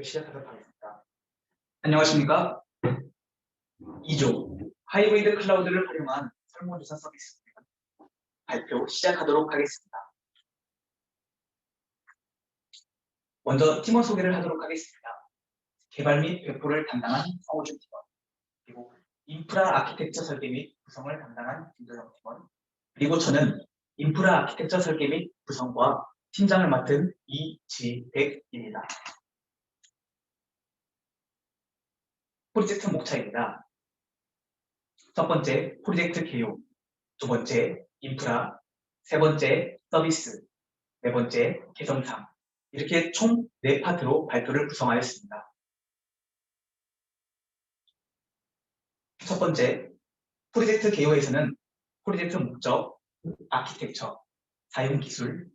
발표 시작하도록 하겠습니다. 안녕하십니까? 2조 하이브리드 클라우드를 활용한 설문조사 서비스 발표 시작하도록 하겠습니다. 먼저 팀원 소개를 하도록 하겠습니다. 개발 및 배포를 담당한 성호준 팀원, 그리고 인프라 아키텍처 설계 및 구성을 담당한 김도영 팀원, 그리고 저는 인프라 아키텍처 설계 및 구성과 팀장을 맡은 이지백입니다. 프로젝트 목차입니다. 첫 번째, 프로젝트 개요. 두 번째, 인프라. 세 번째, 서비스. 네 번째, 개선상. 이렇게 총 네 파트로 발표를 구성하였습니다. 첫 번째, 프로젝트 개요에서는 프로젝트 목적, 아키텍처, 사용 기술,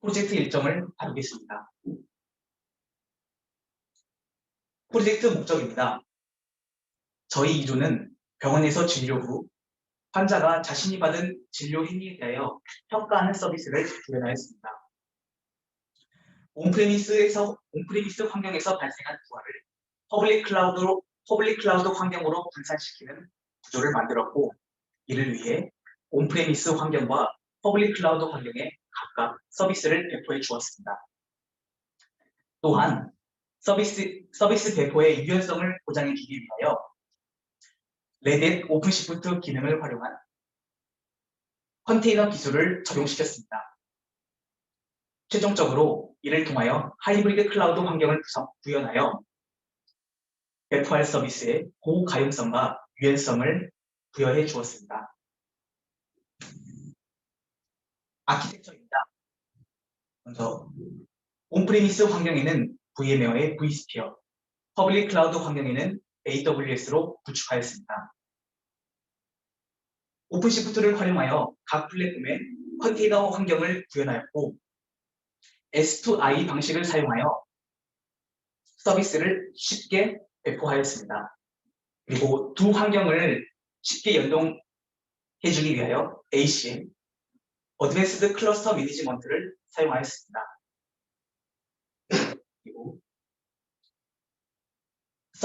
프로젝트 일정을 다루겠습니다. 프로젝트 목적입니다. 저희 2조는 병원에서 진료 후 환자가 자신이 받은 진료 행위에 대하여 평가하는 서비스를 구현하였습니다. 온프레미스에서 온프레미스 환경에서 발생한 부하를 퍼블릭 클라우드로 퍼블릭 클라우드 환경으로 분산시키는 구조를 만들었고 이를 위해 온프레미스 환경과 퍼블릭 클라우드 환경에 각각 서비스를 배포해 주었습니다. 또한 서비스, 서비스 배포의 유연성을 보장해 주기 위하여 레딧 오픈시프트 기능을 활용한 컨테이너 기술을 적용시켰습니다. 최종적으로 이를 통하여 하이브리드 클라우드 환경을 구현하여 배포할 서비스의 고가용성과 유연성을 부여해 주었습니다. 아키텍처입니다. 먼저 온프레미스 환경에는 VMware의 vSphere, 퍼블릭 클라우드 환경에는 AWS로 구축하였습니다. 오픈시프트를 활용하여 각 플랫폼에 컨테이너 환경을 구현하였고 S2I 방식을 사용하여 서비스를 쉽게 배포하였습니다. 그리고 두 환경을 쉽게 연동해 주기 위하여 ACM, 어드밴스드 클러스터 매니지먼트를 사용하였습니다. 그리고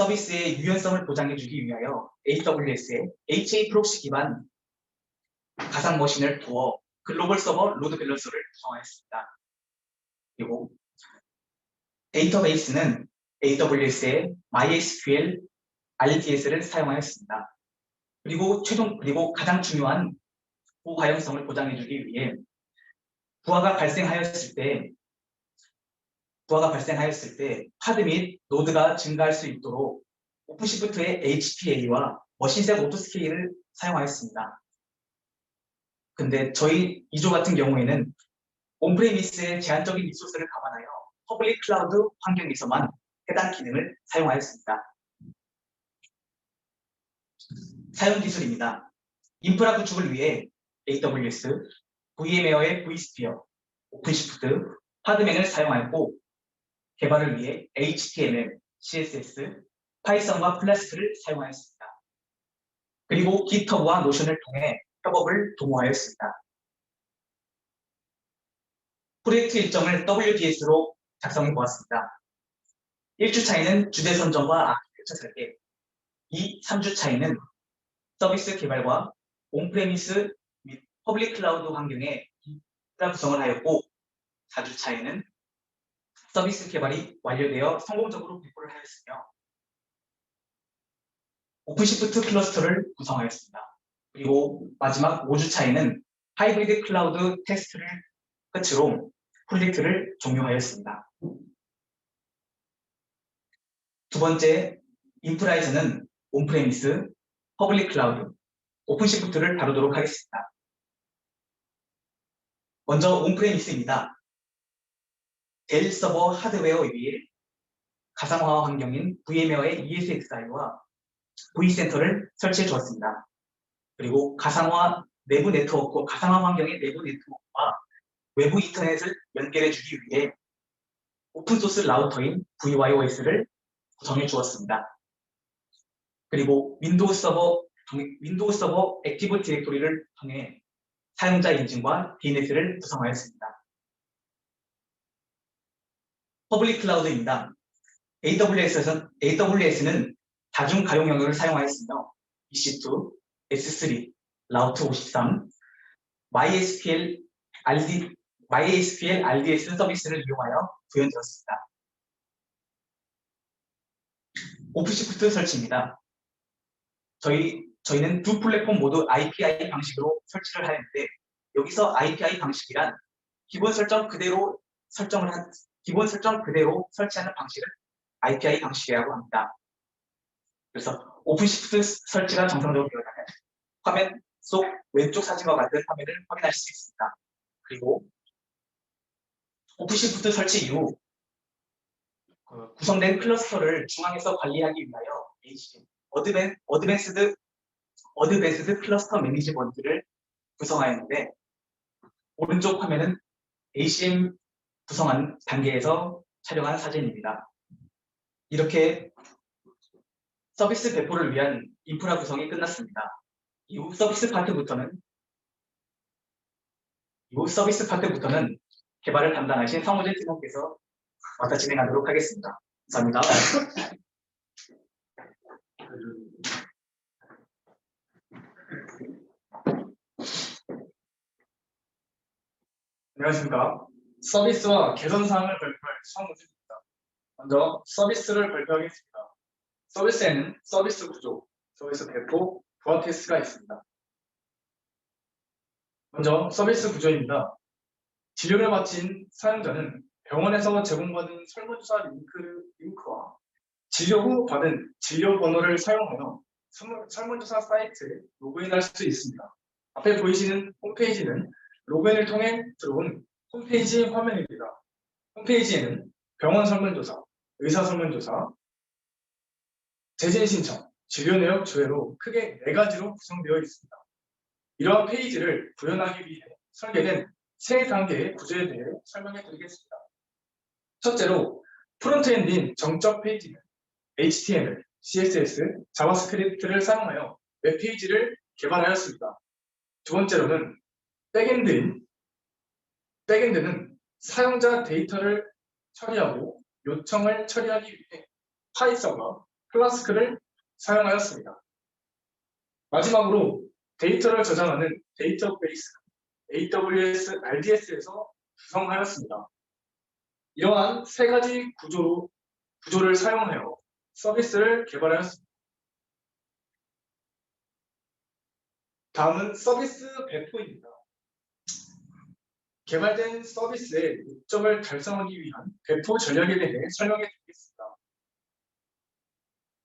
서비스의 유연성을 보장해 주기 위하여 AWS의 HA 프록시 기반 가상 머신을 두어 글로벌 서버 로드 밸런서를 구성하였습니다. 그리고 데이터베이스는 AWS의 MySQL RDS를 사용하였습니다. 그리고 최종 그리고 가장 중요한 고가용성을 보장해주기 위해 부하가 발생하였을 때 부하가 발생하였을 때 파드 및 노드가 증가할 수 있도록 오픈시프트의 HPA와 머신셋 오토스케일을 사용하였습니다. 근데 저희 2조 같은 경우에는 온프레미스의 제한적인 리소스를 감안하여 퍼블릭 클라우드 환경에서만 해당 기능을 사용하였습니다. 사용 기술입니다. 인프라 구축을 위해 AWS, VMware의 vSphere, 오픈시프트, 하드맨을 사용하였고 개발을 위해 HTML, CSS, 파이썬과 플라스크를 사용하였습니다. 그리고 GitHub와 노션을 통해 협업을 도모하였습니다. 프로젝트 일정을 WDS로 작성해 보았습니다. 1주 차이는 주제 선정과 아키텍처 설계, 2, 3주 차이는 서비스 개발과 온프레미스 및 퍼블릭 클라우드 환경의 인프라 구성을 하였고 4주 차이는 서비스 개발이 완료되어 성공적으로 배포를 하였으며 오픈시프트 클러스터를 구성하였습니다. 그리고 마지막 5주 차이는 하이브리드 클라우드 테스트를 끝으로 프로젝트를 종료하였습니다. 두 번째, 인프라에서는 온프레미스, 퍼블릭 클라우드, 오픈시프트를 다루도록 하겠습니다. 먼저 온프레미스입니다. 델 서버 하드웨어 위에 가상화 환경인 VMware의 ESXi와 V센터를 설치해 주었습니다. 그리고 가상화 내부 네트워크, 가상화 환경의 내부 네트워크와 외부 인터넷을 연결해 주기 위해 오픈소스 라우터인 VYOS를 구성해 주었습니다. 그리고 윈도우 서버, 윈도우 서버 액티브 디렉토리를 통해 사용자 인증과 DNS를 구성하였습니다. 퍼블릭 클라우드입니다. AWS에서, AWS는 다중 가용 영역을 사용하였으며 EC2, S3, 라우트 53, MySQL, RD, MySQL RDS 서비스를 이용하여 구현되었습니다. 오픈시프트 설치입니다. 저희, 저희는 두 플랫폼 모두 IPI 방식으로 설치를 하였는데 여기서 IPI 방식이란 기본 설정 그대로 설정을 한 기본 설정 그대로 설치하는 방식을 IPI 방식이라고 합니다. 그래서 오픈시프트 설치가 정상적으로 되어가면 화면 속 왼쪽 사진과 같은 화면을 확인하실 수 있습니다. 그리고 오픈시프트 설치 이후 그 구성된 클러스터를 중앙에서 관리하기 위하여 HDM, 어드밴, 어드밴스드 어드밴스드 클러스터 매니지먼트를 구성하였는데 오른쪽 화면은 ACM 구성한 단계에서 촬영한 사진입니다. 이렇게 서비스 배포를 위한 인프라 구성이 끝났습니다. 이후 서비스 파트부터는 이후 서비스 파트부터는 개발을 담당하신 성우재 팀원께서 맡아 진행하도록 하겠습니다. 감사합니다. 안녕하십니까. 서비스와 개선 사항을 발표할 성우진입니다. 먼저 서비스를 발표하겠습니다. 서비스에는 서비스 구조, 서비스 배포, 부하 테스트가 있습니다. 먼저 서비스 구조입니다. 진료를 마친 사용자는 병원에서 제공받은 설문조사 링크, 링크와 진료 후 받은 진료 번호를 사용하여 설문- 설문조사 사이트에 로그인할 수 있습니다. 앞에 보이시는 홈페이지는 로그인을 통해 들어온 홈페이지 화면입니다. 홈페이지에는 병원 설문조사, 의사 설문조사, 재진 신청, 진료 내역 조회로 크게 네 가지로 구성되어 있습니다. 이러한 페이지를 구현하기 위해 설계된 세 단계의 구조에 대해 설명해 드리겠습니다. 첫째로 프론트엔드인 정적 페이지는 HTML, CSS, 자바스크립트를 사용하여 웹페이지를 개발하였습니다. 두 번째로는 백엔드인 백엔드는 사용자 데이터를 처리하고 요청을 처리하기 위해 파이썬과 플라스크를 사용하였습니다. 마지막으로 데이터를 저장하는 데이터베이스 AWS RDS에서 구성하였습니다. 이러한 세 가지 구조로, 구조를 사용하여 서비스를 개발하였습니다. 다음은 서비스 배포입니다. 개발된 서비스의 목적을 달성하기 위한 배포 전략에 대해 설명해 드리겠습니다.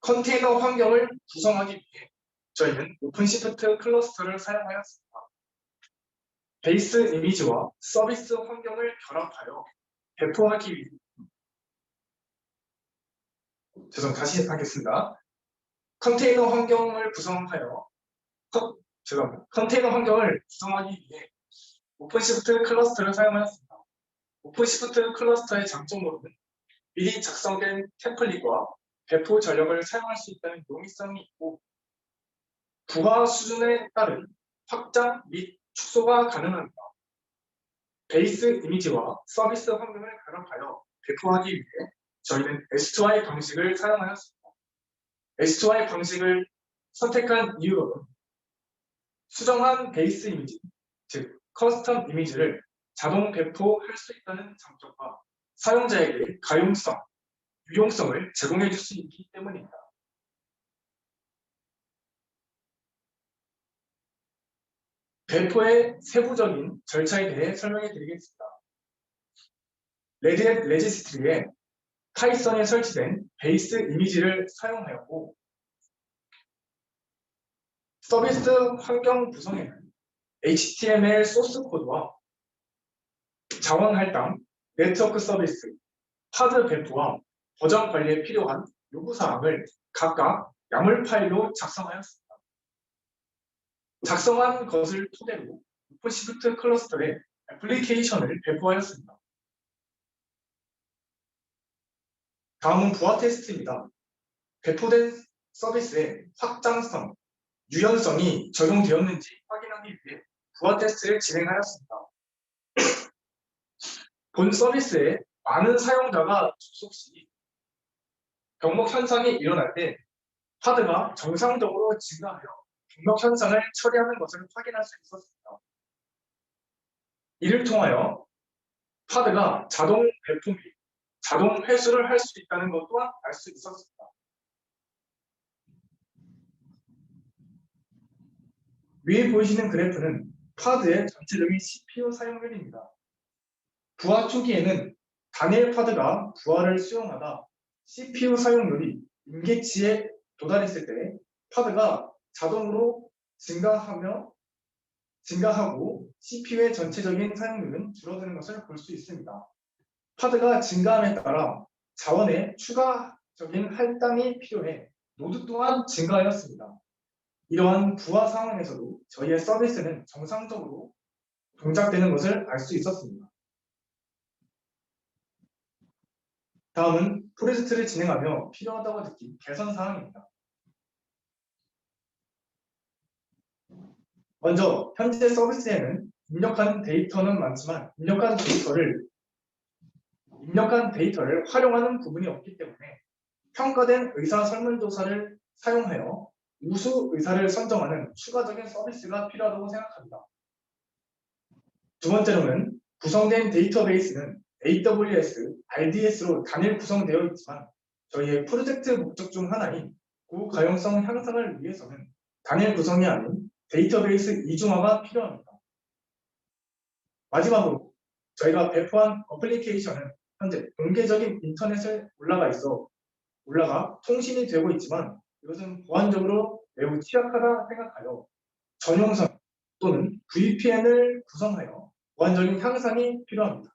컨테이너 환경을 구성하기 위해 저희는 오픈시프트 클러스터를 사용하였습니다. 베이스 이미지와 서비스 환경을 결합하여 배포하기 위해 죄송 다시 하겠습니다. 컨테이너 환경을 구성하여 컨- 죄송합니다. 컨테이너 환경을 구성하기 위해 오픈시프트 클러스터를 사용하였습니다. 오픈시프트 클러스터의 장점으로는 미리 작성된 템플릿과 배포 전력을 사용할 수 있다는 용이성이 있고 부하 수준에 따른 확장 및 축소가 가능합니다. 베이스 이미지와 서비스 환경을 결합하여 배포하기 위해 저희는 S2I 방식을 사용하였습니다. S2I 방식을 선택한 이유는 수정한 베이스 이미지, 즉 커스텀 이미지를 자동 배포할 수 있다는 장점과 사용자에게 가용성, 유용성을 제공해 줄 수 있기 때문입니다. 배포의 세부적인 절차에 대해 설명해 드리겠습니다. 레디넷 레지스트리에 파이썬에 설치된 베이스 이미지를 사용하였고 서비스 환경 구성에는 HTML 소스 코드와 자원 할당, 네트워크 서비스, 파드 배포와 버전 관리에 필요한 요구사항을 각각 야물 파일로 작성하였습니다. 작성한 것을 토대로 오픈시프트 클러스터에 애플리케이션을 배포하였습니다. 다음은 부하 테스트입니다. 배포된 서비스의 확장성, 유연성이 적용되었는지 확인하기 위해 부하 테스트를 진행하였습니다. 본 서비스에 많은 사용자가 접속 시 경목 현상이 일어날 때 파드가 정상적으로 증가하여 경목 현상을 처리하는 것을 확인할 수 있었습니다. 이를 통하여 파드가 자동 배포 및 자동 회수를 할 수 있다는 것 또한 알 수 있었습니다. 위에 보이시는 그래프는 파드의 전체적인 CPU 사용률입니다. 부하 초기에는 단일 파드가 부하를 수용하다 CPU 사용률이 임계치에 도달했을 때 파드가 자동으로 증가하며 증가하고 CPU의 전체적인 사용률은 줄어드는 것을 볼 수 있습니다. 파드가 증가함에 따라 자원의 추가적인 할당이 필요해 노드 또한 증가하였습니다. 이러한 부하 상황에서도 저희의 서비스는 정상적으로 동작되는 것을 알 수 있었습니다. 다음은 프로젝트를 진행하며 필요하다고 느낀 개선 사항입니다. 먼저 현재 서비스에는 입력한 데이터는 많지만 입력한 데이터를 입력한 데이터를 활용하는 부분이 없기 때문에 평가된 의사 설문조사를 사용하여 우수 의사를 선정하는 추가적인 서비스가 필요하다고 생각합니다. 두 번째로는 구성된 데이터베이스는 AWS, RDS로 단일 구성되어 있지만 저희의 프로젝트 목적 중 하나인 고가용성 향상을 위해서는 단일 구성이 아닌 데이터베이스 이중화가 필요합니다. 마지막으로 저희가 배포한 어플리케이션은 현재 공개적인 인터넷에 올라가 있어 올라가 통신이 되고 있지만 이것은 보안적으로 매우 취약하다 생각하여 전용선 또는 VPN을 구성하여 보안적인 향상이 필요합니다.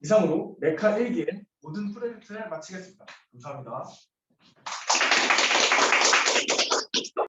이상으로 메카 1기의 모든 프로젝트를 마치겠습니다. 감사합니다.